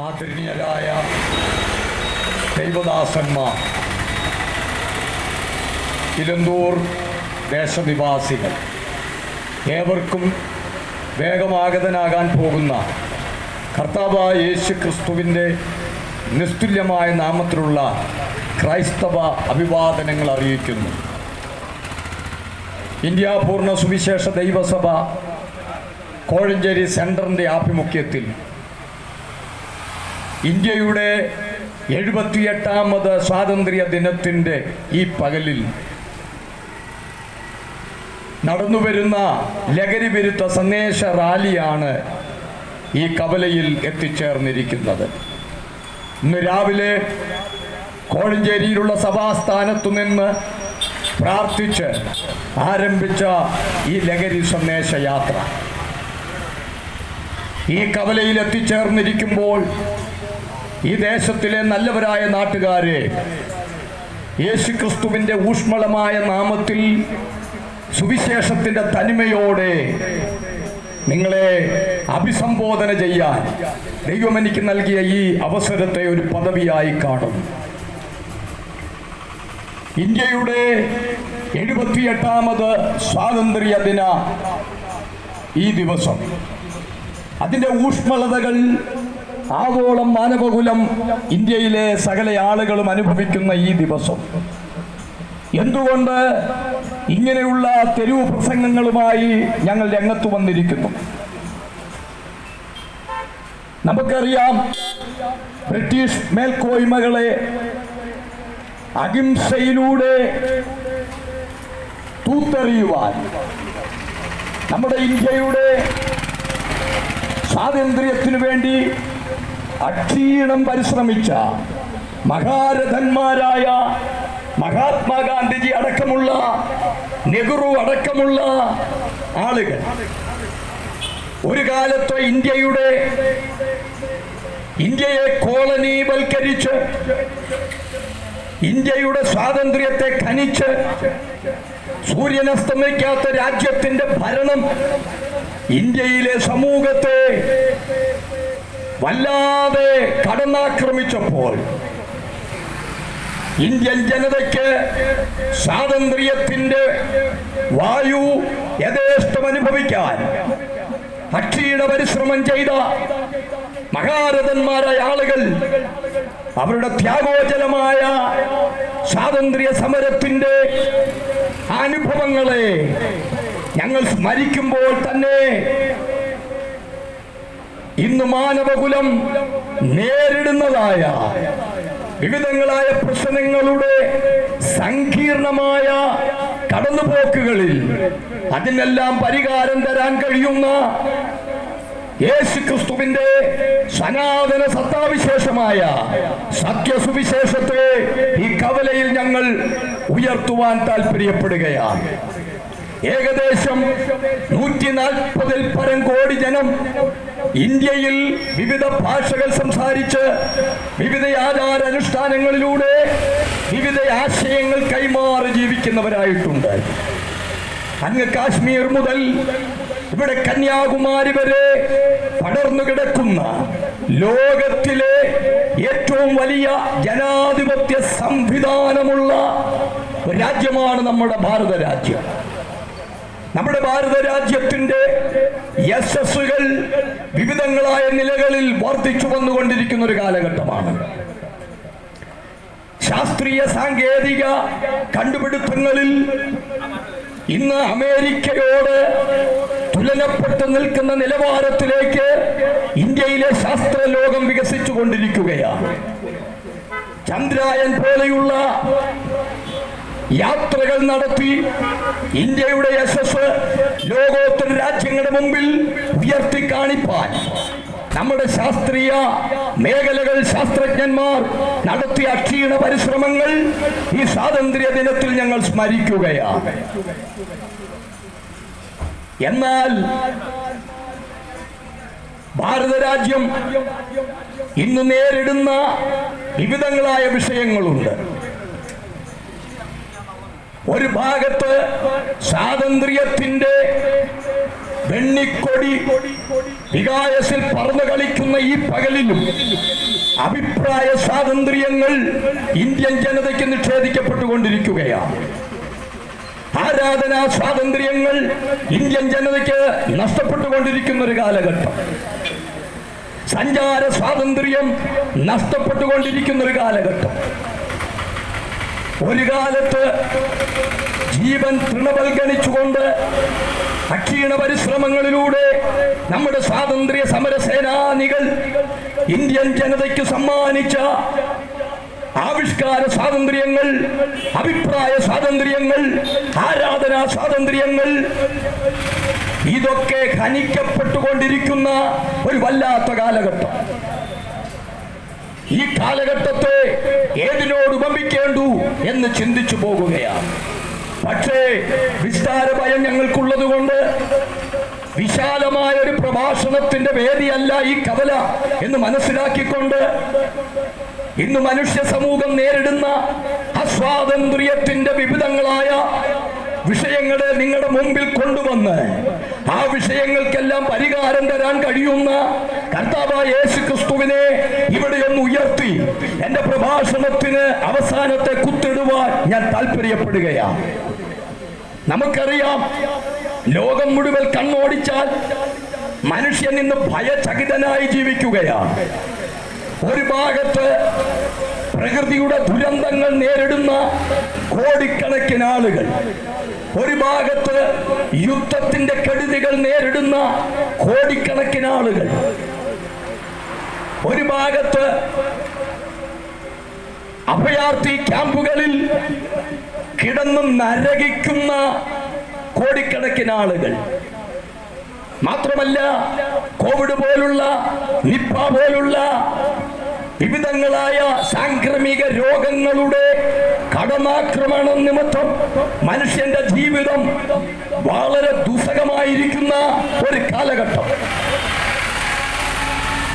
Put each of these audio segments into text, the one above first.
ആദരണീയരായ ദൈവദാസന്മാർ. ഇലന്തൂർ ദേശനിവാസികൾ. ഏവർക്കും വേഗമാഗതനാകാൻ പോകുന്ന കർത്താവായ യേശു ക്രിസ്തുവിന്റെ നിസ്തുല്യമായ നാമത്തിലുള്ള ക്രൈസ്തവ അഭിവാദനങ്ങൾ അറിയിക്കുന്നു. ഇന്ത്യ പൂർണ സുവിശേഷ ദൈവസഭ കോഴഞ്ചേരി സെന്ററിന്റെ ആഭിമുഖ്യത്തിൽ ഇന്ത്യയുടെ എഴുപത്തിയെട്ടാമത് സ്വാതന്ത്ര്യ ദിനത്തിന്റെ ഈ പകലിൽ നടന്നുവരുന്ന ലഹരി വിരുദ്ധ സന്ദേശ റാലിയാണ് ഈ കവലയിൽ എത്തിച്ചേർന്നിരിക്കുന്നത്. ഇന്ന് രാവിലെ കോഴഞ്ചേരിയിലുള്ള സഭാസ്ഥാനത്തു നിന്ന് പ്രാർത്ഥിച്ച് ആരംഭിച്ച ഈ ലഹരി സന്ദേശ യാത്ര. ഈ കവലയിൽ എത്തിച്ചേർന്നിരിക്കുമ്പോൾ ഈ ദേശത്തിലെ നല്ലവരായ നാട്ടുകാരെ യേശുക്രിസ്തുവിന്റെ ഊഷ്മളമായ നാമത്തിൽ സുവിശേഷത്തിന്റെ തനിമയോടെ നിങ്ങളെ അഭിസംബോധന ചെയ്യാൻ ദൈവം എനിക്ക് നൽകിയ ഈ അവസരത്തെ ഒരു പദവിയായി കാണും. ഇന്ത്യയുടെ എഴുപത്തിയെട്ടാമത് സ്വാതന്ത്ര്യ ദിന ഈ ദിവസം. അതിന്റെ ഊഷ്മളതകൾ ആഗോളം മാനവകുലം ഇന്ത്യയിലെ സകല ആളുകളും അനുഭവിക്കുന്ന ഈ ദിവസം. എന്തുകൊണ്ട് ഇങ്ങനെയുള്ള തെരുവ് പ്രസംഗങ്ങളുമായി ഞങ്ങൾ രംഗത്ത് വന്നിരിക്കുന്നു? നമുക്കറിയാം ബ്രിട്ടീഷ് മേൽക്കോയ്മകളെ അഹിംസയിലൂടെ തൂത്തെറിയുവാൻ നമ്മുടെ ഇന്ത്യയുടെ സ്വാതന്ത്ര്യത്തിനു വേണ്ടി അക്ഷീണം പരിശ്രമിച്ച മഹാരഥന്മാരായ മഹാത്മാഗാന്ധിജി അടക്കമുള്ള നെഹ്റു അടക്കമുള്ള ആളുകൾ. ഒരു കാലത്ത് ഇന്ത്യയുടെ ഇന്ത്യയെ കോളനിവൽക്കരിച്ച് ഇന്ത്യയുടെ സ്വാതന്ത്ര്യത്തെ ഖനിച്ച് സൂര്യനസ്തമിക്കാത്ത രാജ്യത്തിന്റെ ഭരണം ഇന്ത്യയിലെ സമൂഹത്തെ വല്ലാതെ കടന്നാക്രമിച്ചപ്പോൾ ഇന്ത്യൻ ജനതയ്ക്ക് സ്വാതന്ത്ര്യത്തിന്റെ വായു യഥേഷ്ടം അനുഭവിക്കാൻ അക്ഷിയുടെ പരിശ്രമം ചെയ്ത മഹാരഥന്മാരായ ആളുകൾ അവരുടെ ത്യാഗോജലമായ സ്വാതന്ത്ര്യ സമരത്തിന്റെ അനുഭവങ്ങളെ ഞങ്ങൾ സ്മരിക്കുമ്പോൾ തന്നെ ഇന്ന് മാനവകുലം നേരിടുന്നതായ വിവിധങ്ങളായ പ്രശ്നങ്ങളുടെ സങ്കീർണമായ കടന്നുപോക്കുകളിൽ അതിനെല്ലാം പരിഹാരം തരാൻ കഴിയുന്ന യേശു ക്രിസ്തുവിന്റെ സനാതന സത്താവിശേഷമായ സത്യസുവിശേഷത്തെ ഈ കവലയിൽ ഞങ്ങൾ ഉയർത്തുവാൻ താല്പര്യപ്പെടുകയാണ് ഏകദേശം നൂറ്റി നാൽപ്പതിൽ പരം കോടി ജനം ഇന്ത്യയിൽ വിവിധ ഭാഷകൾ സംസാരിച്ച് വിവിധ ആചാരാനുഷ്ഠാനങ്ങളിലൂടെ വിവിധ ആശയങ്ങൾ കൈമാറി ജീവിക്കുന്നവരായിട്ടുണ്ട്. അങ്ങ് കാശ്മീർ മുതൽ ഇവിടെ കന്യാകുമാരി വരെ പടർന്നു കിടക്കുന്ന ലോകത്തിലെ ഏറ്റവും വലിയ ജനാധിപത്യ സംവിധാനമുള്ള രാജ്യമാണ് നമ്മുടെ ഭാരത രാജ്യം നമ്മുടെ ഭാരത രാജ്യത്തിന്റെ യശസ്സുകൾ വിവിധങ്ങളായ നിലകളിൽ വർദ്ധിച്ചു വന്നുകൊണ്ടിരിക്കുന്ന ഒരു കാലഘട്ടമാണ്. ശാസ്ത്രീയ സാങ്കേതിക കണ്ടുപിടുത്തങ്ങളിൽ ഇന്ന് അമേരിക്കയോട് തുലനപ്പെട്ടു നിൽക്കുന്ന നിലവാരത്തിലേക്ക് ഇന്ത്യയിലെ ശാസ്ത്ര ലോകം വികസിച്ചു കൊണ്ടിരിക്കുകയാണ് ചന്ദ്രായൻ പോലെയുള്ള യാത്രകൾ നടത്തി ഇന്ത്യയുടെ യശസ് ലോകോത്തര രാജ്യങ്ങളുടെ മുമ്പിൽ ഉയർത്തി കാണിപ്പാൻ നമ്മുടെ ശാസ്ത്രീയ മേഖലകൾ ശാസ്ത്രജ്ഞന്മാർ നടത്തിയ അക്ഷീണ പരിശ്രമങ്ങൾ ഈ സ്വാതന്ത്ര്യ ദിനത്തിൽ ഞങ്ങൾ സ്മരിക്കുകയാണ്. എന്നാൽ ഭാരതരാജ്യം ഇന്ന് നേരിടുന്ന വിവിധങ്ങളായ വിഷയങ്ങളുണ്ട്. ഒരു ഭാഗത്ത് സ്വാതന്ത്ര്യത്തിന്റെ വെണ്ണിക്കൊടി വികായസിൽ പറന്നു കളിക്കുന്ന ഈ പകലിലും അഭിപ്രായ സ്വാതന്ത്ര്യങ്ങൾ ഇന്ത്യൻ ജനതയ്ക്ക് നിഷേധിക്കപ്പെട്ടുകൊണ്ടിരിക്കുകയാണ്. ആരാധനാ സ്വാതന്ത്ര്യങ്ങൾ ഇന്ത്യൻ ജനതയ്ക്ക് നഷ്ടപ്പെട്ടുകൊണ്ടിരിക്കുന്ന ഒരു കാലഘട്ടം. സഞ്ചാര സ്വാതന്ത്ര്യം നഷ്ടപ്പെട്ടുകൊണ്ടിരിക്കുന്ന ഒരു കാലഘട്ടം. ഒരു കാലത്ത് ജീവൻ തൃണവൽഗണിച്ചുകൊണ്ട് അക്ഷീണ പരിശ്രമങ്ങളിലൂടെ നമ്മുടെ സ്വാതന്ത്ര്യ സമര സേനാനികൾ ഇന്ത്യൻ ജനതയ്ക്ക് സമ്മാനിച്ച ആവിഷ്കാര സ്വാതന്ത്ര്യങ്ങൾ അഭിപ്രായ സ്വാതന്ത്ര്യങ്ങൾ ആരാധനാ സ്വാതന്ത്ര്യങ്ങൾ ഇതൊക്കെ ഖനിക്കപ്പെട്ടുകൊണ്ടിരിക്കുന്ന ഒരു വല്ലാത്ത കാലഘട്ടം. ഈ കാലഘട്ടത്തെ ഏതിനോട് ഉപമിക്കേണ്ടു എന്ന് ചിന്തിച്ചു പോകുകയാണ്. പക്ഷേ വിസ്താര ഭയം ഞങ്ങൾക്കുള്ളത് കൊണ്ട് വിശാലമായ ഒരു പ്രഭാഷണത്തിന്റെ വേദിയല്ല ഈ കവല എന്ന് മനസ്സിലാക്കിക്കൊണ്ട് ഇന്ന് മനുഷ്യ സമൂഹം നേരിടുന്ന അസ്വാതന്ത്ര്യത്തിന്റെ വിവിധങ്ങളായ വിഷയങ്ങളെ നിങ്ങളുടെ മുമ്പിൽ കൊണ്ടുവന്ന് ആ വിഷയങ്ങൾക്കെല്ലാം പരിഹാരം തരാൻ കഴിയുന്ന കർത്താവായ യേശു ക്രിസ്തുവിനെ ഇവിടെ ഒന്ന് ഉയർത്തി എന്റെ പ്രഭാഷണത്തിന് അവസാനത്തെ കുത്തിടുവാൻ ഞാൻ താല്പര്യപ്പെടുകയാണ് നമുക്കറിയാം ലോകം മുഴുവൻ കണ്ണോടിച്ചാൽ മനുഷ്യൻ ഇന്ന് ഭയചകിതനായി ജീവിക്കുകയാണ്. ഒരു ഭാഗത്ത് പ്രകൃതിയുടെ ദുരന്തങ്ങൾ നേരിടുന്ന കോടിക്കണക്കിന് ആളുകൾ ഒരു ഭാഗത്ത് യുദ്ധത്തിന്റെ കെടുതികൾ നേരിടുന്ന കോടിക്കണക്കിന് ആളുകൾ ഒരു ഭാഗത്ത് അഭയാർത്ഥി ക്യാമ്പുകളിൽ കിടന്നും നരകിക്കുന്ന കോടിക്കണക്കിന് ആളുകൾ. മാത്രമല്ല കോവിഡ് പോലുള്ള നിപ്പ പോലുള്ള വിവിധങ്ങളായ സാംക്രമിക രോഗങ്ങളുടെ കടമാക്രമണ നിമിത്തം മനുഷ്യന്റെ ജീവിതം വളരെ ദുസ്സഹമായിരിക്കുന്ന ഒരു കാലഘട്ടം.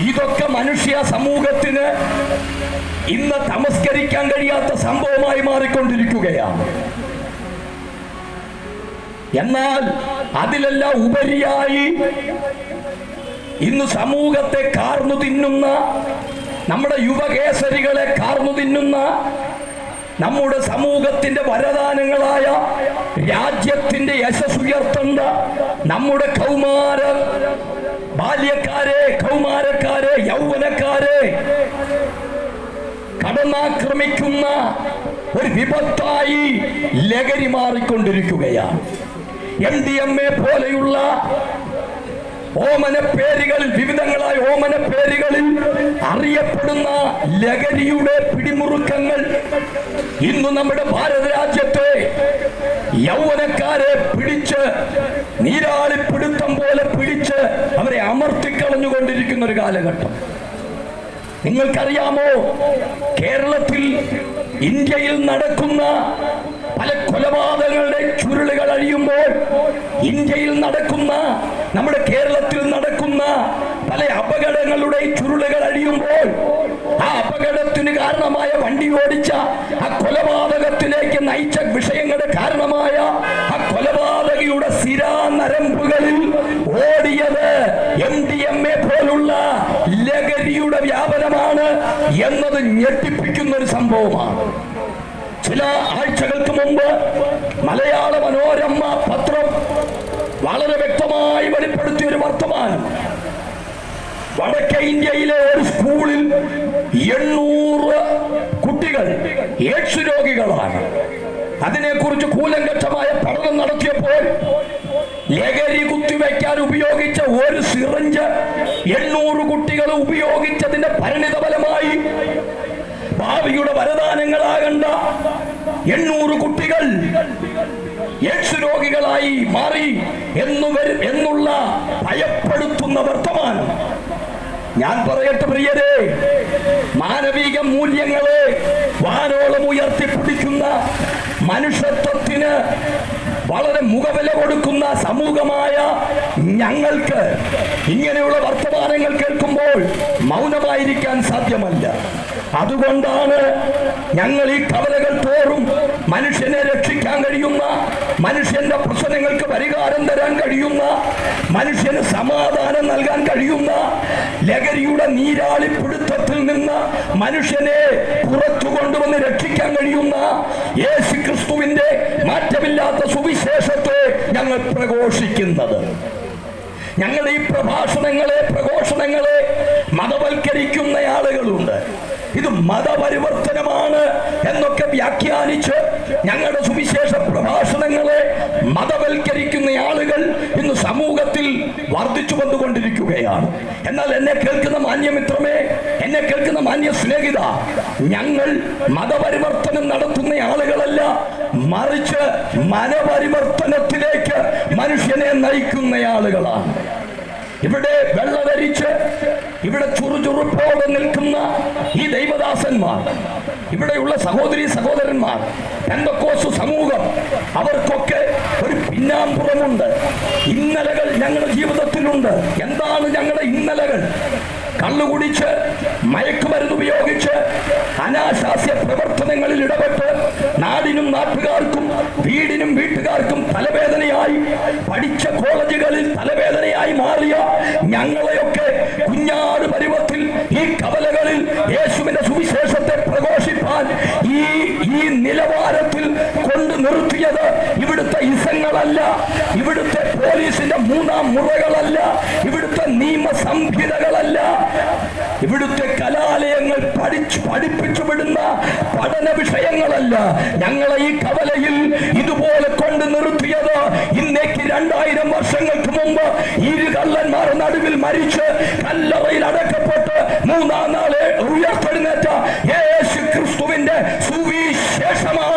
ഇതൊക്കെ മനുഷ്യ സമൂഹത്തിന് ഇന്ന് തമസ്കരിക്കാൻ കഴിയാത്ത സംഭവമായി മാറിക്കൊണ്ടിരിക്കുകയാണ്. എന്നാൽ അതിലെല്ലാം ഉപരിയായി ഇന്ന് സമൂഹത്തെ കാർന്നു തിന്നുന്ന നമ്മുടെ യുവകേസരികളെ കാർന്നു തിന്നുന്ന നമ്മുടെ സമൂഹത്തിന്റെ വരദാനങ്ങളായ രാജ്യത്തിന്റെ യശസ് ഉയർത്തേണ്ട നമ്മുടെ കൗമാര ബാല്യക്കാരെ കൗമാരക്കാരെ യൗവനക്കാരെ കടന്നാക്രമിക്കുന്ന ഒരു വിപത്തായി ലഹരി മാറിക്കൊണ്ടിരിക്കുകയാണ്. എം ഡി എം എ പോലെയുള്ള ഓമന പേരുകളിൽ വിവിധങ്ങളായ ഓമന പേരുകളിൽ അറിയപ്പെടുന്ന ലഹരിയുടെ പിടിമുറുക്കങ്ങൾ. ഇന്ന് നമ്മുടെ ഭാരത രാജ്യത്തെ യൗവനക്കാരെ പിടിച്ച് നീരാളിപ്പിടുത്തം പോലെ പിടിച്ച് അവരെ അമർത്തിക്കളഞ്ഞുകൊണ്ടിരിക്കുന്ന ഒരു കാലഘട്ടം. നിങ്ങൾക്കറിയാമോ കേരളത്തിൽ ഇന്ത്യയിൽ നടക്കുന്ന പല കൊലപാതകങ്ങളുടെ ചുരുളുകൾ അഴിയുമ്പോൾ ഇന്ത്യയിൽ നടക്കുന്ന നമ്മുടെ കേരളത്തിൽ നടക്കുന്ന പല അപകടങ്ങളുടെ ചുരുളുകൾ അഴിയുമ്പോൾ ആ അപകടത്തിന് കാരണമായ വണ്ടി ഓടിച്ച ആ കൊലപാതകത്തിലേക്ക് നയിച്ച വിഷയങ്ങളുടെ കാരണമായ ആ കൊലപാതകയുടെ സിരാ നരമ്പുകളിൽ ഓടിയത് എം ഡി എം എ പോലുള്ള ലഹരിയുടെ വ്യാപനമാണ് എന്നത് ഞെട്ടിപ്പിക്കുന്ന ഒരു സംഭവമാണ്. ചില ആഴ്ചകൾക്ക് മുമ്പ് മലയാള മനോരമ പത്രം വളരെ വ്യക്തമായി വെളിപ്പെടുത്തിയ ഒരു വർത്തമാനം. വടക്കേ ഇന്ത്യയിലെ ഒരു സ്കൂളിൽ എണ്ണൂറ് കുട്ടികൾ എയ്ഡ്സ് രോഗികളാണ്. അതിനെക്കുറിച്ച് കൂലങ്കറ്റമായ പഠനം നടത്തിയപ്പോൾ ലഹരി കുത്തിവെക്കാൻ ഉപയോഗിച്ച ഒരു സിറഞ്ച് എണ്ണൂറ് കുട്ടികൾ ഉപയോഗിച്ചതിന്റെ പരിണിത ഫലമായി ഭാവിയുടെ വരദാനങ്ങളാകണ്ട എണ്ണൂറ് കുട്ടികൾ എയ്ഡ്സ് രോഗികളായി മാറി എന്നു വരും എന്നുള്ള ഭയപ്പെടുത്തുന്ന വർത്തമാനം. ഞാൻ പറയട്ടെ പ്രിയരെ മാനവിക മൂല്യങ്ങളെ വാനോളം ഉയർത്തിപ്പിടിക്കുന്ന മനുഷ്യത്വത്തിന് വളരെ മുഖവില കൊടുക്കുന്ന സമൂഹമായ ഞങ്ങൾക്ക് ഇങ്ങനെയുള്ള വർത്തമാനങ്ങൾ കേൾക്കുമ്പോൾ മൗനമായിരിക്കാൻ സാധ്യമല്ല. അതുകൊണ്ടാണ് ഞങ്ങൾ ഈ കവലകൾ തോറും മനുഷ്യനെ രക്ഷിക്കാൻ കഴിയുന്ന മനുഷ്യന്റെ പ്രശ്നങ്ങൾക്ക് പരിഹാരം തരാൻ കഴിയുന്ന മനുഷ്യന് സമാധാനം നൽകാൻ കഴിയുന്ന ലഹരിയുടെ നീരാളിപ്പിടുത്തത്തിൽ നിന്ന് മനുഷ്യനെ പുറത്തു കൊണ്ടുവന്ന് രക്ഷിക്കാൻ കഴിയുന്ന യേശു ക്രിസ്തുവിന്റെ മാറ്റമില്ലാത്ത സുവിശേഷത്തെ ഞങ്ങൾ പ്രഘോഷിക്കുന്നത്. ഞങ്ങൾ ഈ പ്രഭാഷണങ്ങളെ പ്രഘോഷണങ്ങളെ മതവൽക്കരിക്കുന്ന ആളുകളുണ്ട്. ഇത് മതപരിവർത്തനമാണ് എന്നൊക്കെ വ്യാഖ്യാനിച്ച് ഞങ്ങളുടെ സുവിശേഷ പ്രഭാഷണങ്ങളെ മതവൽക്കരിക്കുന്ന ആളുകൾ ഇന്ന് സമൂഹത്തിൽ വർദ്ധിച്ചു വന്നുകൊണ്ടിരിക്കുകയാണ്. എന്നാൽ എന്നെ കേൾക്കുന്ന മാന്യമിത്രമേ എന്നെ കേൾക്കുന്ന മാന്യ സ്നേഹിത ഞങ്ങൾ മതപരിവർത്തനം നടത്തുന്ന ആളുകളല്ല മറിച്ച് മനപരിവർത്തനത്തിലേക്ക് മനുഷ്യനെ നയിക്കുന്ന ആളുകളാണ്. ഇവിടെ വെള്ളധരിച്ച് ഇവിടെ ചുറുചുറുപ്പോടെ നിൽക്കുന്ന ഈ ദൈവദാസന്മാർ ഇവിടെയുള്ള സഹോദരി സഹോദരന്മാർ പെന്തക്കോസ് സമൂഹം അവർക്കൊക്കെ ഒരു പിന്നാമ്പുറമുണ്ട്. ഇന്നലകൾ ഞങ്ങളുടെ ജീവിതത്തിലുണ്ട്. എന്താണ് ഞങ്ങളുടെ ഇന്നലകൾ? കള്ളുകുടിച്ച് മയക്കുമരുന്ന് ഉപയോഗിച്ച് അനാശാസ്യ പ്രവർത്തനങ്ങളിൽ ഇടപെട്ട് നാടിനും നാട്ടുകാർക്കും വീടിനും വീട്ടുകാർക്കും തലവേദനയായി പഠിച്ച കോളേജുകളിൽ തലവേദനയായി മാറിയ ഞങ്ങളെയൊക്കെ കുഞ്ഞാട് പരുവത്തിൽ ഈ കവലകളിൽ യേശുവിന്റെ സുവിശേഷത്തെ പ്രഘോഷിപ്പാൻ ഈ ഈ നിലവാരത്തിൽ കൊണ്ട് നിർത്തിയത് ഇവിടുത്തെ ഇസങ്ങളല്ല ഇവിടുത്തെ പോലീസിന്റെ മൂന്നാം മുറകളല്ല ഇവിടുത്തെ നിയമ സംഹിതകളല്ല ഇവിടുത്തെ കലാലയങ്ങൾ പഠിച്ചു പഠിപ്പിച്ചു വിടുന്ന പഠന വിഷയങ്ങളല്ല. ഞങ്ങളെ ഈ കവലയിൽ ഇതുപോലെ കൊണ്ട് നിർത്തിയത് ഇന്നേക്ക് രണ്ടായിരം വർഷങ്ങൾക്ക് മുമ്പ് ഇരു കള്ളന്മാർ നടുവിൽ മരിച്ച് കല്ലറയിൽ അടക്കപ്പെട്ട് മൂന്നാം നാളെ ഉയർത്തെഴുന്നേറ്റ യേശു ക്രിസ്തുവിന്റെ സുവിശേഷമാണ്.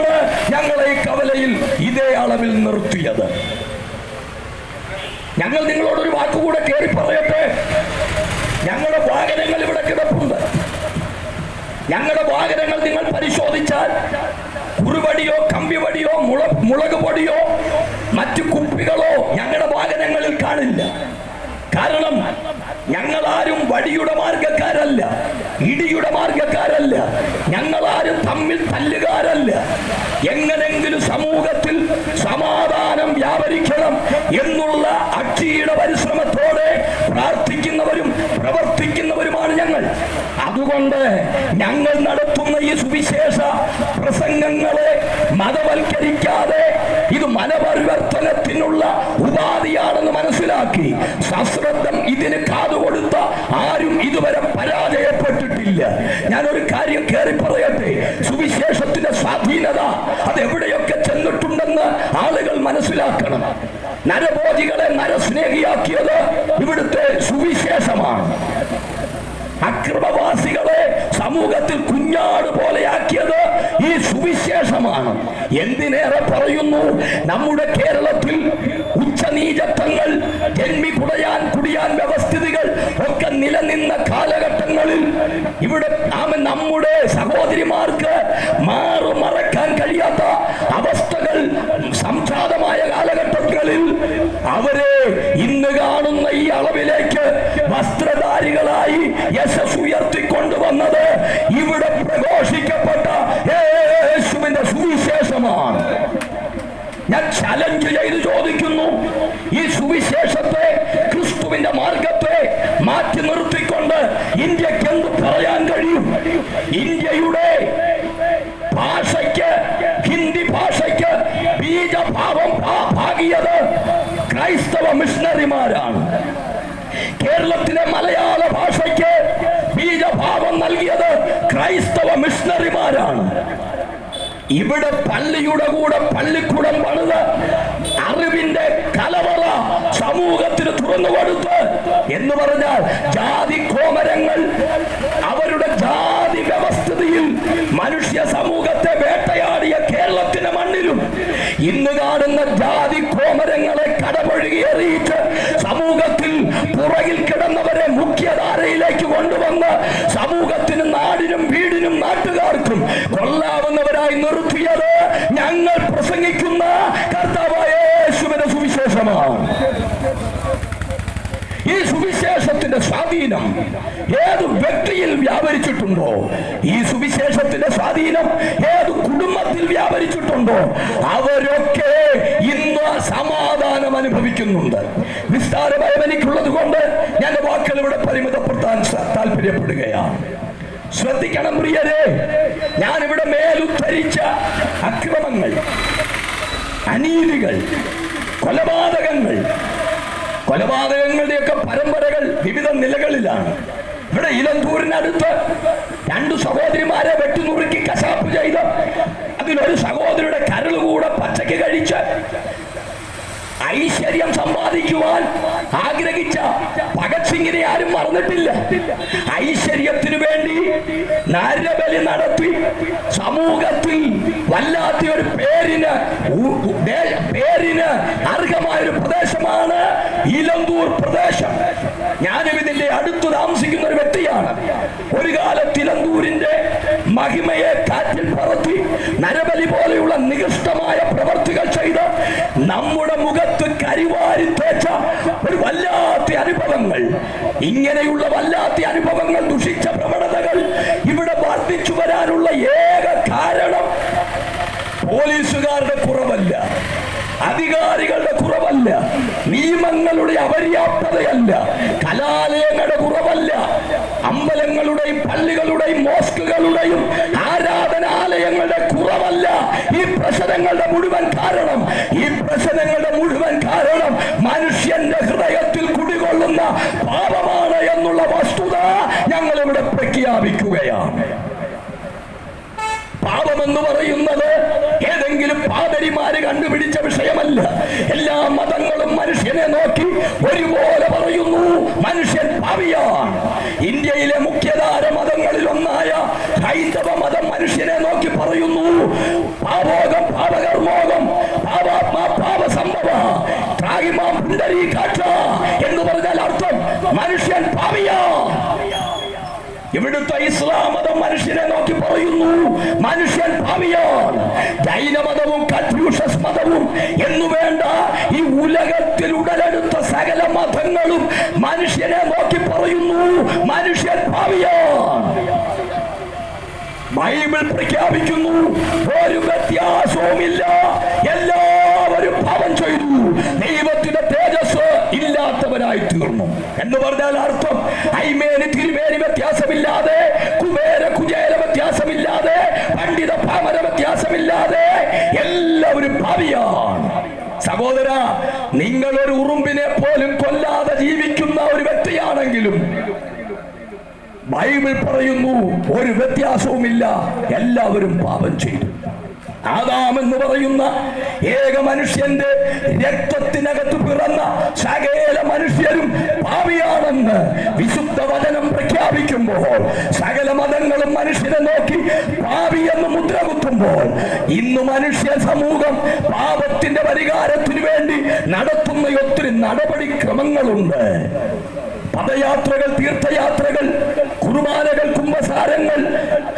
ഞങ്ങളെ കവലയിൽ ഇതേ അളവിൽ നിർത്തിയത്. ഞങ്ങൾ നിങ്ങളോട് ഒരു വാക്കുകൂടെ കയറി പറയട്ടെ? ഞങ്ങളുടെ വാഹനങ്ങൾ ഇവിടെ കിടപ്പുണ്ട്. ഞങ്ങളുടെ വാഹനങ്ങൾ നിങ്ങൾ പരിശോധിച്ചാൽ കുറുവടിയോ കമ്പിവടിയോ മുള മുളക് പൊടിയോ മറ്റു കുപ്പികളോ ഞങ്ങളുടെ വാഹനങ്ങളിൽ കാണില്ല. കാരണം ഞങ്ങൾ ആരും വടിയുടെ മാർഗക്കാരല്ല ഇടിയുടെ മാർഗക്കാരല്ല ഞങ്ങൾ ആരും തമ്മിൽ തല്ലുകാരല്ല. എങ്ങനെങ്കിലും സമൂഹത്തിൽ സമാധാനം വ്യാപരിക്കണം എന്നുള്ള അക്ഷിയുടെ പരിശ്രമത്തോടെ പ്രാർത്ഥിക്കുന്നവരും പ്രവർത്തിക്കുന്നവരുമാണ് ഞങ്ങൾ. അതുകൊണ്ട് ഞങ്ങൾ നടത്തുന്ന ഈ സുവിശേഷ പ്രസംഗങ്ങളെ മതവൽക്കരിക്കാതെ ഇത് മനപരിവർത്തനത്തിനുള്ള ഉപാധിയാണെന്ന് മനസ്സിലാക്കി. സശ്രദ്ധം ഇതിന് കാതുകൊടുത്ത ആരും ഇതുവരെ പരാജയപ്പെട്ടിട്ടില്ല. ഞാനൊരു കാര്യം കയറി പറയട്ടെ. സുവിശേഷത്തിന്റെ സ്വാധീനത അത് എവിടെയൊക്കെ ചെന്നിട്ടുണ്ടെന്ന് ആളുകൾ മനസ്സിലാക്കണം. നരബോധികളെ നരസ്നേഹിയാക്കിയത് ഇവിടുത്തെ സുവിശേഷമാണ്. അക്രമവാസികളെ സമൂഹത്തിൽ കുഞ്ഞാട് പോലെയാക്കിയത് ഈ സുവിശേഷമാണ്. എന്തിനേറെ പറയുന്നു? നമ്മുടെ കേരളത്തിൽ ഉച്ചനീചത്വങ്ങൾ ജന്മി കുടയാൻ കുടിയാൻ വ്യവസ്ഥിതികൾ ഒക്കെ നിലനിന്ന കാലഘട്ടങ്ങളിൽ ഇവിടെ നാം നമ്മുടെ സഹോദരിമാർക്ക് മാറു മറക്കാൻ കഴിയാത്ത അവസ്ഥകൾ സംജാതമായ കാലഘട്ടങ്ങളിൽ അവരെ ഇന്ന് കാണുന്ന ഈ അളവിലേക്ക് വസ്ത്രധാരികളായി യശസ് ഉയർത്തിക്കൊണ്ടുവന്നത് ഇവിടെ പ്രഘോഷിക്കപ്പെട്ട യേശുവിന്റെ സുവിശേഷമാണ്. ഞാൻ ചലഞ്ച് ചെയ്ത് ചോദിക്കുന്നു. ഈ സുവിശേഷത്തെ ക്രിസ്തുവിന്റെ മാർഗത്തെ മാറ്റി നിർത്തിക്കൊണ്ട് ഇന്ത്യയ്ക്ക് എന്ത് പറയാൻ കഴിയും? ഇന്ത്യയുടെ ഭാഷയ്ക്ക് ഹിന്ദി ഭാഷയ്ക്ക് ബീജഭാവം ഭാഗിയത് ക്രൈസ്തവ മിഷണറിമാരാണ്. കേരളത്തിലെ മലയാള ഭാഷയ്ക്ക് ബീജഭാവം നൽകിയത് ക്രൈസ്തവ മിഷണറിമാരാണ്. ഇവിടെ പള്ളിയുടെ കൂടെ പള്ളിക്കൂടം പണിത് അറിവിന്റെ കലവറ സമൂഹത്തിന് തുറന്നു കൊടുത്ത് എന്ന് പറഞ്ഞാൽ ജാതി കോമരങ്ങൾ അവരുടെ ജാതി വ്യവസ്ഥിതിയിൽ മനുഷ്യ സമൂഹത്തെ വേട്ടയാടിയ കേരളത്തിന്റെ മണ്ണിലും ഇന്ന് കാണുന്ന ജാതി കോമരങ്ങളെ കടപൊഴുകി എറിയിച്ച് സമൂഹത്തിൽ പുറകിൽ കിടന്നവരെ മുഖ്യധാരയിലേക്ക് കൊണ്ടുവന്ന് സമൂഹത്തിനും നാടിനും വീടിനും നാട്ടുകാർക്കും ഇടയായി നിർത്തിയത്? ഞങ്ങൾ പ്രസംഗിക്കുന്ന കർത്താവായ യേശുവിന്റെ സുവിശേഷമാണ്. ഈ സുവിശേഷത്തിന്റെ സ്വാധീനം ഏത് വ്യക്തിയിൽ വ്യാപരിച്ചിട്ടുണ്ടോ? ഈ സുവിശേഷത്തിന്റെ സ്വാധീനം ഏത് കുടുംബത്തിൽ വ്യാപരിച്ചിട്ടുണ്ടോ? അവരൊക്കെ ഇന്ന് സമാധാനം അനുഭവിക്കുന്നുണ്ട്. വിസ്താരഭയം എനിക്കുള്ളത് കൊണ്ട് ഞാൻ വാക്കുകൾ ഇവിടെ പരിമിതപ്പെടുത്താൻ താല്പര്യപ്പെടുകയാണ്. ശ്രദ്ധിക്കണം പ്രിയരെ. ഞാനിവിടെ മേലുദ്ധരിച്ച അക്രമങ്ങൾ അനീതികൾ കൊലപാതകങ്ങൾ കൊലപാതകങ്ങളുടെയൊക്കെ പരമ്പരകൾ വിവിധ നിലകളിലാണ്. ഇവിടെ ഇലന്തൂരിനടുത്ത് രണ്ടു സഹോദരിമാരെ വെട്ടിനുറുക്കി കശാപ്പ് ചെയ്ത് അതിലൊരു സഹോദരിയുടെ കരൾ കൂടെ പച്ചയ്ക്ക് കഴിച്ച് ഐശ്വര്യം സമ്പാദിക്കുവാൻ ആഗ്രഹിച്ച ഭഗത് സിംഗിനെ ആരും മറന്നിട്ടില്ല. ഐശ്വര്യത്തിനു വേണ്ടി നരബലി നടത്തി സമൂഹത്തിൽ വല്ലാത്ത ഒരു പേരിന് പേരിന് അർഹമായ ഒരു പ്രദേശമാണ് ഇലന്തൂർ പ്രദേശം. ഞാനും ഇതിന്റെ അടുത്ത് താമസിക്കുന്ന ഒരു വ്യക്തിയാണ്. ഒരു കാലത്ത് ഇലന്തൂരിന്റെ മഹിമയെ കാറ്റിൽ പറത്തി നരബലി പോലെയുള്ള നികൃഷ്ടമായ പ്രവർത്തികൾ ചെയ്ത് നമ്മുടെ മുഖത്ത് കരിവാരി തേച്ച ഒരു വല്ലാത്ത അനുഭവങ്ങൾ. ഇങ്ങനെയുള്ള വല്ലാത്ത അനുഭവങ്ങൾ ദുഷിച്ച പ്രവണതകൾ ഇവിടെ വർദ്ധിച്ചു വരാനുള്ള ഏക കാരണം പോലീസുകാരുടെ കുറവല്ല. അധികാരികളുടെ കുറവല്ല. നിയമങ്ങളുടെ അപര്യാപ്തതയല്ല. കലാലയങ്ങളുടെ കുറവല്ല. അമ്പലങ്ങളുടെയും പള്ളികളുടെയും മോസ്കുകളുടെയും ആരാധനാലയങ്ങളുടെ കുറവല്ല. ഈ പ്രശ്നങ്ങളുടെ മുഴുവൻ കാരണം ഈ പ്രശ്നങ്ങളുടെ മുഴുവൻ കാരണം മനുഷ്യന്റെ ഹൃദയത്തിൽ കുടികൊള്ളുന്ന പാപമാണ് എന്നുള്ള വസ്തുത ഞങ്ങൾ ഇവിടെ പ്രഖ്യാപിക്കുകയാണ്. പാപമെന്ന് പറയുന്നത് ഏതെങ്കിലും പാതരിമാര് കണ്ടുപിടിച്ച വിഷയമല്ല. എല്ലാ മതങ്ങളും മനുഷ്യനെ നോക്കി ഒരുപോലെ പറയുന്നു. മനുഷ്യൻ ഭാവിയാണ് ഇന്ത്യയിലെ മുഖ്യധാര മതങ്ങളിൽ ഒന്നായ ഹൈന്ദവ മതം മനുഷ്യനെ നോക്കി പറയുന്നു. പാപോകം പാപകർമ്മോകം പാപാത്മാ പാപസംഭവ എന്ന് പറഞ്ഞാൽ അർത്ഥം മനുഷ്യൻ പാവിയാ ഇവിടുത്തെ ഇസ്ലാം മതം മനുഷ്യനെ നോക്കി പറയുന്നു. മനുഷ്യൻ ഭാവിയാണ് ജൈനമതവും കൺഫ്യൂഷസ് മതവും എന്നു വേണ്ട ഈ ഉലകത്തിൽ ഉടലെടുത്ത സകല മതങ്ങളും മനുഷ്യനെ നോക്കി പറയുന്നു. മനുഷ്യൻ ഭാവിയാണ് ബൈബിൾ പ്രഖ്യാപിക്കുന്നു. ഒരു വ്യത്യാസവുമില്ല. എല്ലാവരും പാപം ചെയ്തു. തേജസ് ഇല്ലാത്തവരായി തീർന്നു എന്ന് പറഞ്ഞാൽ അർത്ഥം. ഐമേന് തിരുമേനി വ്യത്യാസമില്ലാതെ കുബേര കുജേര വ്യത്യാസമില്ലാതെ പണ്ഡിത പാമര വ്യത്യാസമില്ലാതെ എല്ലാവരും ഭാവിയാണ് സഹോദര നിങ്ങൾ ഒരു ഉറുമ്പിനെ പോലും കൊല്ലാതെ ജീവിക്കുന്ന ഒരു വ്യക്തിയാണെങ്കിലും ബൈബിൾ പറയുന്നു ഒരു വ്യത്യാസവുമില്ല എല്ലാവരും പാപം ചെയ്തു. ആദാം എന്ന് പറയുന്ന ഏക മനുഷ്യന്റെ രക്തത്തിനകത്ത് പിറന്ന സകല മനുഷ്യരും പാപിയാണെന്ന് വിശുദ്ധ വചനം പ്രഖ്യാപിക്കുമ്പോൾ സകല മതങ്ങളും മനുഷ്യനെ നോക്കി പാപി എന്ന് മുദ്ര കുത്തുമ്പോൾ ഇന്ന് മനുഷ്യ സമൂഹം പാപത്തിന്റെ പരിഹാരത്തിനു വേണ്ടി നടത്തുന്ന ഒത്തിരി നടപടിക്രമങ്ങളുണ്ട്. പദയാത്രകൾ തീർത്ഥയാത്രകൾ കുർബാനകൾ കുംഭസാരങ്ങൾ.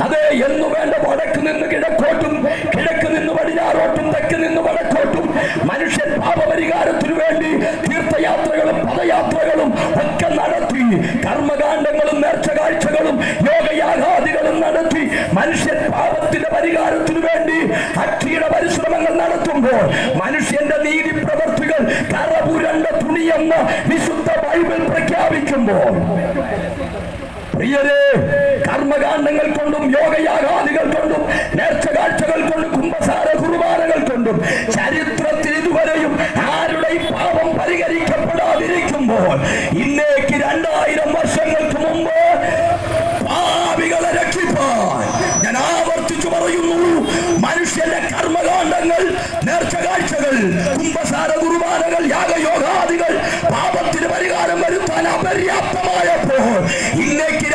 അതെ എന്നു വേണ്ട വടക്ക് നിന്ന് കിഴക്കോട്ടും കിഴക്ക് നിന്ന് പടിഞ്ഞാറോട്ടും തെക്ക് നിന്ന് വടക്കോട്ടും. മനുഷ്യൻ പാപപരിഹാരത്തിനു വേണ്ടി തീർത്ഥയാത്രകളും പദയാത്രകളും ഒക്കെ നടത്തി കർമ്മകാണ്ഡങ്ങളും നേർച്ച കാഴ്ചകളും യോഗയാഗാദികളും നടത്തി മനുഷ്യൻ പാപത്തിന്റെ പരിഹാരത്തിനു വേണ്ടി അക്ഷീണ പരിശ്രമങ്ങൾ നടത്തുമ്പോൾ മനുഷ്യന്റെ നീതി പ്രവർത്തികൾ കറപുരണ്ട തുണിയെന്ന് വിശുദ്ധ ബൈബിൾ പ്രഖ്യാപിക്കുമ്പോൾ പ്രിയരെ കർമ്മകാണ്ഡങ്ങൾ കൊണ്ടും യോഗയാഗാദികൾ കൊണ്ടും നേർച്ച കാഴ്ചകൾ കൊണ്ടും കുംഭസാര കുർബാനകൾ കൊണ്ടും ചരിത്രത്തിൽ ഇതുവരെയും ആരുടെ പാപം പരിഹരിക്കപ്പെടാതിരിക്കുമ്പോൾ ഇന്നേക്ക് രണ്ടായിരം വർഷങ്ങൾക്ക് മുമ്പ് പാപികളെ രക്ഷിപ്പാൻ ഞാൻ ആവർത്തിച്ചു പറയുന്നു. മനുഷ്യന്റെ കർമ്മകാന്ഡങ്ങൾ നേർച്ച കാഴ്ചകൾ കുംഭസാര കുർബാനകൾ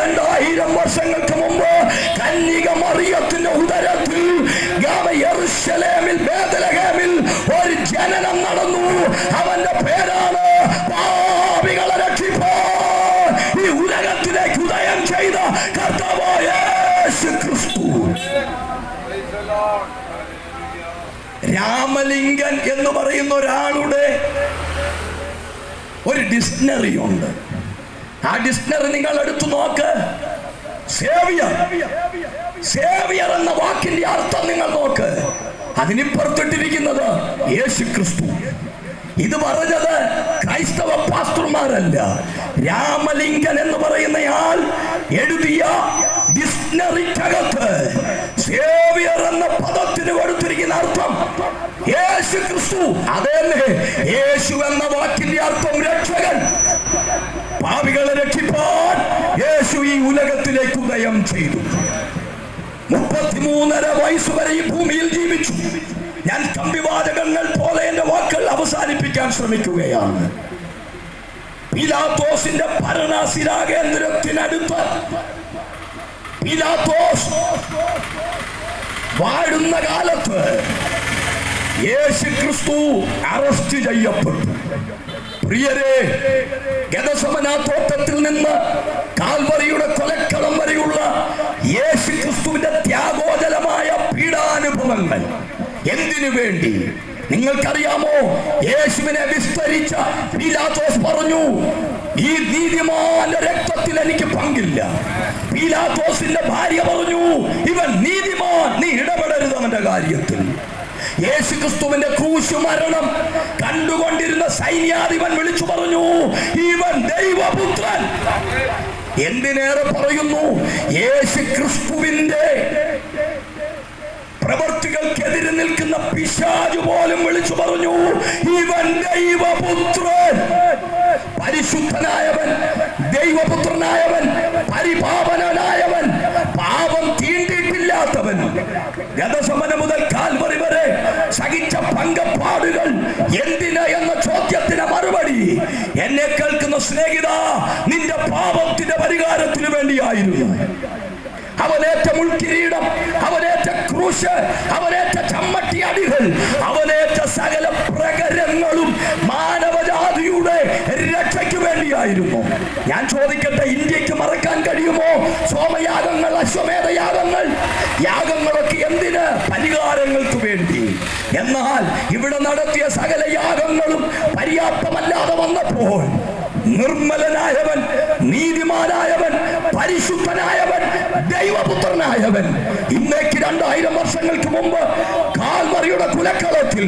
രണ്ടായിരം വർഷങ്ങൾക്ക് മുമ്പ് കന്യക മറിയത്തിന്റെ ഉദരത്തിൽ ബേത്ലഹേമിൽ ഒരു ജനനം നടന്നു. അവന്റെ പേരാണ് പാപികളെ ഈ രാമലിംഗൻ എന്ന് പറയുന്ന ഒരാളുടെ ഒരു ഡിക്ഷണറി ഉണ്ട് ആ ഡിക്ഷണറി നിങ്ങൾ എടുത്തു നോക്ക്. സേവിയർ. സേവിയർ എന്ന വാക്കിന്റെ അർത്ഥം നിങ്ങൾ നോക്ക്. അതിനിപ്പുറത്തിട്ടിരിക്കുന്നത് യേശു ക്രിസ്തു ഇത് പറഞ്ഞത് ക്രൈസ്തവ പാസ്റ്റർമാരല്ല. രാമലിംഗൻ എന്ന് പറയുന്നയാൾ എഴുതിയ ഡിക്ഷണറിക്കകത്ത് സേവിയർ എന്ന പദത്തിന് കൊടുത്തിരിക്കുന്ന അർത്ഥം യേശു ക്രിസ്തു അതേ യേശു എന്ന വാക്കിന്റെ അർത്ഥം രക്ഷകൻ. പാപികളെ രക്ഷിപ്പാൻ യേശു ഈ ഉലകത്തിലേക്ക് ഉദയം ചെയ്തു. മുപ്പത്തിമൂന്നര വയസ്സ് വരെ ഈ ഭൂമിയിൽ ജീവിച്ചു. ഞാൻ കമ്പിവാചകങ്ങൾ പോലെ എന്റെ വാക്കുകൾ അവസാനിപ്പിക്കാൻ ശ്രമിക്കുകയാണ്. പിലാത്തോസിന്റെ ഭരണശിലാ പിലാത്തോസ് വാഴുന്ന കാലത്ത് യേശു ക്രിസ്തു അറസ്റ്റ് ചെയ്യപ്പെട്ടു. പ്രിയരെ തോട്ടത്തിൽ നിന്ന് കാൽവറിയുടെ കൊലക്കളം വരെയുള്ള യേശു ക്രിസ്തുവിന്റെ ത്യാഗോജലമായ പീഡാനുഭവങ്ങൾ എന്തിനു വേണ്ടി? നിങ്ങൾക്കറിയാമോ? യേശുവിനെ വിസ്തരിച്ച പീലാത്തോസ് പറഞ്ഞു ഈ നീതിമാന്റെ രക്തത്തിൽ എനിക്ക് പങ്കില്ല. പീലാത്തോസിന്റെ ഭാര്യ പറഞ്ഞു ഇവൻ നീതിമാൻ നീ ഇടപെടരുത് അവന്റെ കാര്യത്തിൽ. യേശു ക്രൂശ് മരണം കണ്ടുകൊണ്ടിരുന്ന സൈന്യാധിപൻ വിളിച്ചു പറഞ്ഞു ഇവൻ ദൈവപുത്രൻ. എന്തിനേറെ പറയുന്നു? യേശു ക്രിസ്തുവിന്റെ പ്രവർത്തികൾക്കെതിരെ നിൽക്കുന്ന പിശാജ് പോലും വിളിച്ചു പറഞ്ഞു ഇവൻ ദൈവപുത്രൻ. പരിശുദ്ധനായവൻ ദൈവപുത്രനായവൻ സഹിച്ച പങ്കപ്പാടുകൾ എന്തിന് എന്ന ചോദ്യത്തിന് മറുപടി? എന്നെ കേൾക്കുന്ന സ്നേഹിത നിന്റെ പാപത്തിന്റെ പരിഹാരത്തിന് വേണ്ടിയായിരുന്നു. അവനേറ്റ മുൾക്കിരീടം അവനേറ്റ ക്രൂശ് അവനേറ്റ ചമ്മട്ടി അടികൾ അവനേറ്റ സകല പ്രകരങ്ങളും മാനവജാതിയുടെ രക്ഷയ്ക്ക് ഞാൻ ചോദിക്കട്ടെ ഇന്ത്യയ്ക്ക് മറക്കാൻ കഴിയുമോ? സോമയാഗങ്ങൾ അശ്വമേധയാഗങ്ങൾ യാഗങ്ങളൊക്കെ എന്തിന്? പരിഹാരങ്ങൾക്ക് വേണ്ടി. എന്നാൽ ഇവിടെ നടത്തിയ സകല യാഗങ്ങളും പര്യാപ്തമല്ലാതെ വന്നപ്പോൾ നിർമ്മലനായവൻ നീതിമാനായവൻ പരിശുദ്ധനായവൻ ദൈവപുത്രനായവൻ ഇന്നേക്ക് രണ്ടായിരം വർഷങ്ങൾക്ക് മുമ്പ് കാൽമറിയുടെ കുലക്കളത്തിൽ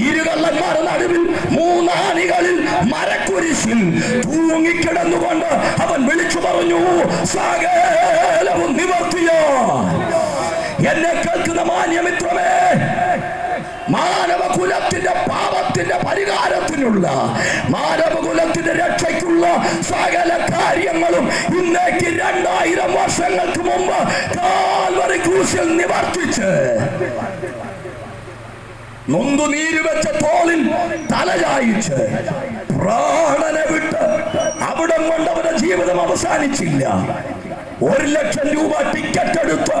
ഇരുകള്ളന്മാരുടെ നടുവിൽ മൂന്നാണികളിൽ മരക്കുരിശിൽ തൂങ്ങിക്കിടന്നുകൊണ്ട് അവൻ വിളിച്ചു പറഞ്ഞു സകലവും നിവർത്തിയ. എന്നെ കേൾക്കുന്ന മാന്യമിത്രമേ മാനവകുലത്തിന്റെ പാപത്തിന്റെ പരിഹാരത്തിനുള്ള മാനവകുലത്തിന്റെ രക്ഷയ്ക്കുള്ള സകല കാര്യങ്ങളും ഇന്നേക്ക് രണ്ടായിരം വർഷങ്ങൾക്ക് മുമ്പ് കാൽവറി ക്രൂശിൽ നിവർത്തിച്ച് നൊന്തു നീര് വെച്ച തോളിൽ തലചായിച്ച് പ്രാണനെ വിട്ട് അവിടം കൊണ്ട് അവരുടെ ജീവിതം അവസാനിച്ചില്ല. ഒരു ലക്ഷം രൂപ ടിക്കറ്റ് എടുത്ത്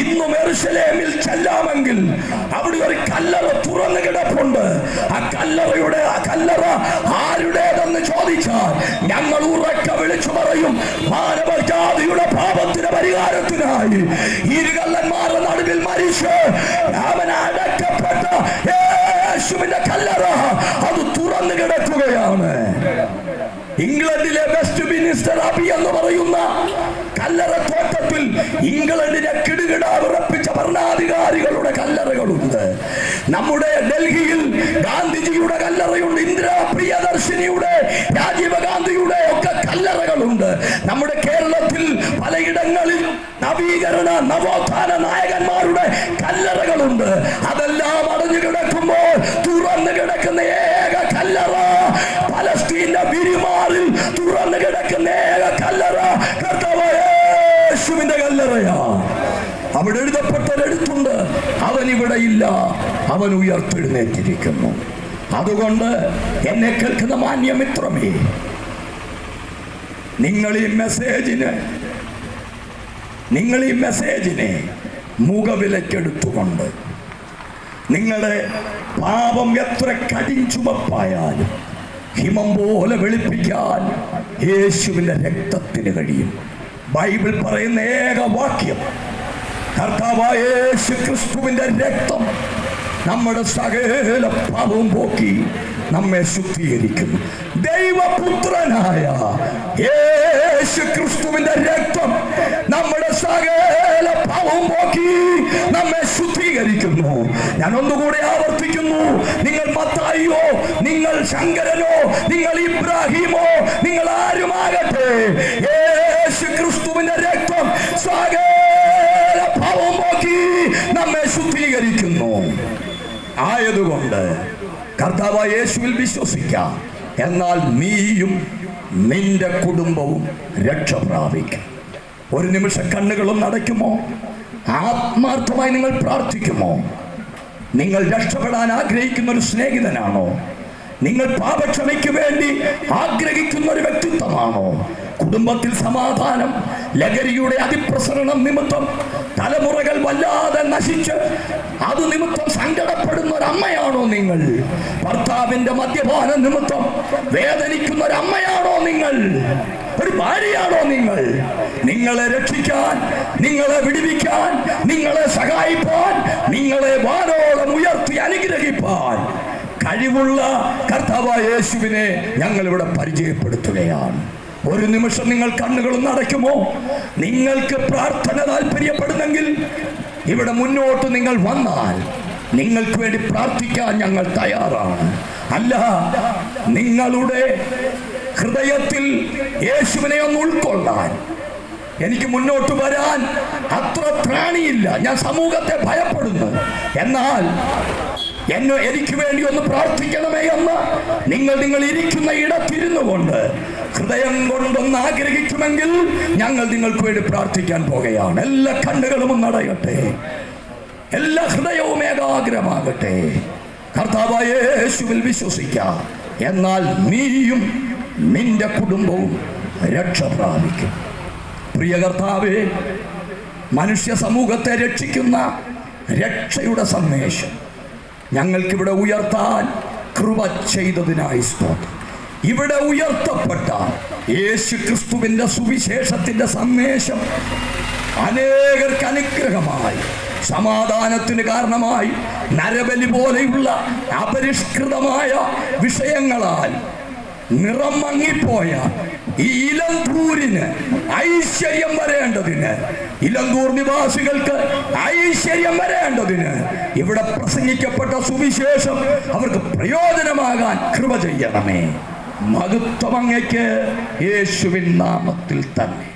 ഇന്നും എറുസലേമിൽ ചെല്ലാമെങ്കിൽ അവിടെ ഒരു കല്ലറ തുറന്നു കിടപ്പുണ്ട്. ആ കല്ലറയുടെ ആ കല്ലറ ആരുടേതെന്ന് ചോദിച്ചാൽ ഞങ്ങൾ ഉറക്ക വിളിച്ചു പറയും മാനവജാതിയുടെ പാപത്തിന് പരിഹാരത്തിനായി. ഇരുകല്ലന്മാരുടെ നടുവിൽ മരിച്ച് അടക്കപ്പെട്ട യേശുവിന്റെ കല്ലറ അത് തുറന്നു കിടക്കുകയാണ്. ഇംഗ്ലണ്ടിലെ വെസ്റ്റ് മിനിസ്റ്റർ അബി എന്ന് പറയുന്ന കല്ലറ തോട്ടത്തിൽ ഇംഗ്ലണ്ടിനെ കിടുകിട വിറപ്പിച്ച ഭരണാധികാരികളുടെ കല്ലറകളുണ്ട്. നമ്മുടെ ഡൽഹിയിൽ ഗാന്ധിജിയുടെ കല്ലറയുണ്ട് ഇന്ദിരാ പ്രിയദർശിനിയുടെ രാജീവ് ഗാന്ധിയുടെ ഒക്കെ കല്ലറകളുണ്ട്. നമ്മുടെ കേരളത്തിൽ പലയിടങ്ങളിൽ നവീകരണ നവോത്ഥാന നായകന്മാരുടെ കല്ലറകളുണ്ട്. അതെല്ലാം അടഞ്ഞു കിടക്കുമ്പോൾ തുറന്നു കിടക്കുന്ന ഏക കല്ലറ പലസ്തീന്റെ വിരിമാറിൽ തുറന്നു കിടക്കുന്ന യേശുവിന്റെ കല്ലറയാ. അവിടെ എഴുതപ്പെട്ടൊരെടുത്തുണ്ട് അവൻ ഇവിടെ ഇല്ല. അവൻ ഉയർത്തെഴുന്നേറ്റിരിക്കുന്നു. അതുകൊണ്ട് എന്നെ കേൾക്കുന്ന മാന്യമിത്രമേ നിങ്ങൾ ഈ മെസ്സേജിന് നിങ്ങൾ ഈ മെസ്സേജിനെ മുഖവിലക്കെടുത്തുകൊണ്ട് നിങ്ങളുടെ പാപം എത്ര കടിഞ്ചുമപ്പായാലും ഹിമം പോലെ വെളുപ്പിക്കാൻ യേശുവിന്റെ രക്തത്തിന് കഴിയും. ബൈബിൾ പറയുന്ന ഏക വാക്യം. കർത്താവായ ക്രിസ്തുവിന്റെ രക്തം നമ്മുടെ സകല പാപവും പോക്കി നമ്മെ ശുദ്ധീകരിക്കുന്നു. ദൈവപുത്രനായ യേശു ക്രിസ്തുവിന്റെ രക്തം നമ്മുടെ സകല പാവം പോക്കി നമ്മെ ശുദ്ധീകരിക്കുന്നു. ഞാൻ ഒന്നുകൂടെ ആവർത്തിക്കുന്നു. നിങ്ങൾ മത്തായിയോ നിങ്ങൾ ശങ്കരനോ നിങ്ങൾ ഇബ്രാഹിമോ നിങ്ങൾ ആരുമാകട്ടെ ആയതുകൊണ്ട് കർത്താവ് യേശുവിൽ വിശ്വസിക്കാം. എന്നാൽ നീയും നിന്റെ കുടുംബവും രക്ഷ പ്രാപിക്കും. ഒരു നിമിഷ കണ്ണുകളും നടക്കുമോ ആത്മാർത്ഥമായി നിങ്ങൾ പ്രാർത്ഥിക്കുമോ? നിങ്ങൾ രക്ഷപ്പെടാൻ ആഗ്രഹിക്കുന്ന ഒരു സ്നേഹിതനാണോ? നിങ്ങൾ പാപക്ഷമയ്ക്ക് വേണ്ടി ആഗ്രഹിക്കുന്ന ഒരു വ്യക്തിത്വമാണോ? കുടുംബത്തിൽ സമാധാനം ലഹരിയുടെ അതിപ്രസരണം നിമിത്തം തലമുറകൾ വല്ലാതെ നശിച്ച് അത് നിമിത്തം സങ്കടപ്പെടുന്ന ഒരു അമ്മയാണോ നിങ്ങൾ? ഭർത്താവിന്റെ മദ്യപാന നിമിത്തം വേദനിക്കുന്ന ഒരു അമ്മയാണോ നിങ്ങൾ? ഒരു ഭാര്യയാണോ നിങ്ങൾ? നിങ്ങളെ രക്ഷിക്കാൻ നിങ്ങളെ വിടുവിക്കാൻ നിങ്ങളെ സഹായിപ്പാൻ നിങ്ങളെ വാനോളം ഉയർത്തി അനുഗ്രഹിപ്പാൻ കഴിവുള്ള കർത്താവായ യേശുവിനെ ഞങ്ങളിവിടെ പരിചയപ്പെടുത്തുകയാണ്. ഒരു നിമിഷം നിങ്ങൾ കണ്ണുകളും നടക്കുമോ? നിങ്ങൾക്ക് പ്രാർത്ഥന താല്പര്യപ്പെടുന്നെങ്കിൽ ഇവിടെ മുന്നോട്ട് നിങ്ങൾ വന്നാൽ നിങ്ങൾക്ക് വേണ്ടി പ്രാർത്ഥിക്കാൻ ഞങ്ങൾ തയ്യാറാണ്. അല്ല നിങ്ങളുടെ ഹൃദയത്തിൽ യേശുവിനെ ഒന്ന് ഉൾക്കൊള്ളാൻ. എനിക്ക് മുന്നോട്ട് വരാൻ അത്ര ത്രാണിയില്ല. ഞാൻ സമൂഹത്തെ ഭയപ്പെടുന്നു. എന്നാൽ എന്നെ എനിക്ക് വേണ്ടി ഒന്ന് പ്രാർത്ഥിക്കണമേ എന്ന് നിങ്ങൾ നിങ്ങൾ ഇരിക്കുന്ന ഇടത്തിരുന്നു കൊണ്ട് ഹൃദയം കൊണ്ടൊന്ന് ആഗ്രഹിക്കുമെങ്കിൽ ഞങ്ങൾ നിങ്ങൾക്ക് വേണ്ടി പ്രാർത്ഥിക്കാൻ പോകുകയാണ്. എല്ലാ കണ്ണുകളും ഒന്ന് അടയട്ടെ. എല്ലാ ഹൃദയവും ഏകാഗ്രമാകട്ടെ. കർത്താവേശുവിൽ വിശ്വസിക്കാം. എന്നാൽ നീയും നിന്റെ കുടുംബവും രക്ഷ പ്രാപിക്കും. പ്രിയ കർത്താവേ മനുഷ്യ സമൂഹത്തെ രക്ഷിക്കുന്ന രക്ഷയുടെ സന്ദേശം ഞങ്ങൾക്കിവിടെ ഉയർത്താൻ കൃപ ചെയ്തതിനായി സ്തോത്രം. ഇവിടെ ഉയർത്തപ്പെട്ട യേശു ക്രിസ്തുവിന്റെ സുവിശേഷത്തിന്റെ സന്ദേശം അനേകർക്ക് അനുഗ്രഹമായി സമാധാനത്തിന് കാരണമായി നരബലി പോലെയുള്ള അപരിഷ്കൃതമായ വിഷയങ്ങളാൽ നിറം മങ്ങിപ്പോയ ഈ ഇലന്തൂരിന് ഐശ്വര്യം വരേണ്ടതിന് ഇലന്തൂർ നിവാസികൾക്ക് ഐശ്വര്യം വരേണ്ടതിന് ഇവിടെ പ്രസംഗിക്കപ്പെട്ട സുവിശേഷം അവർക്ക് പ്രയോജനമാകാൻ കൃപ ചെയ്യണമേ. മഹത്വം യേശുവിൻ നാമത്തിൽ തന്നെ.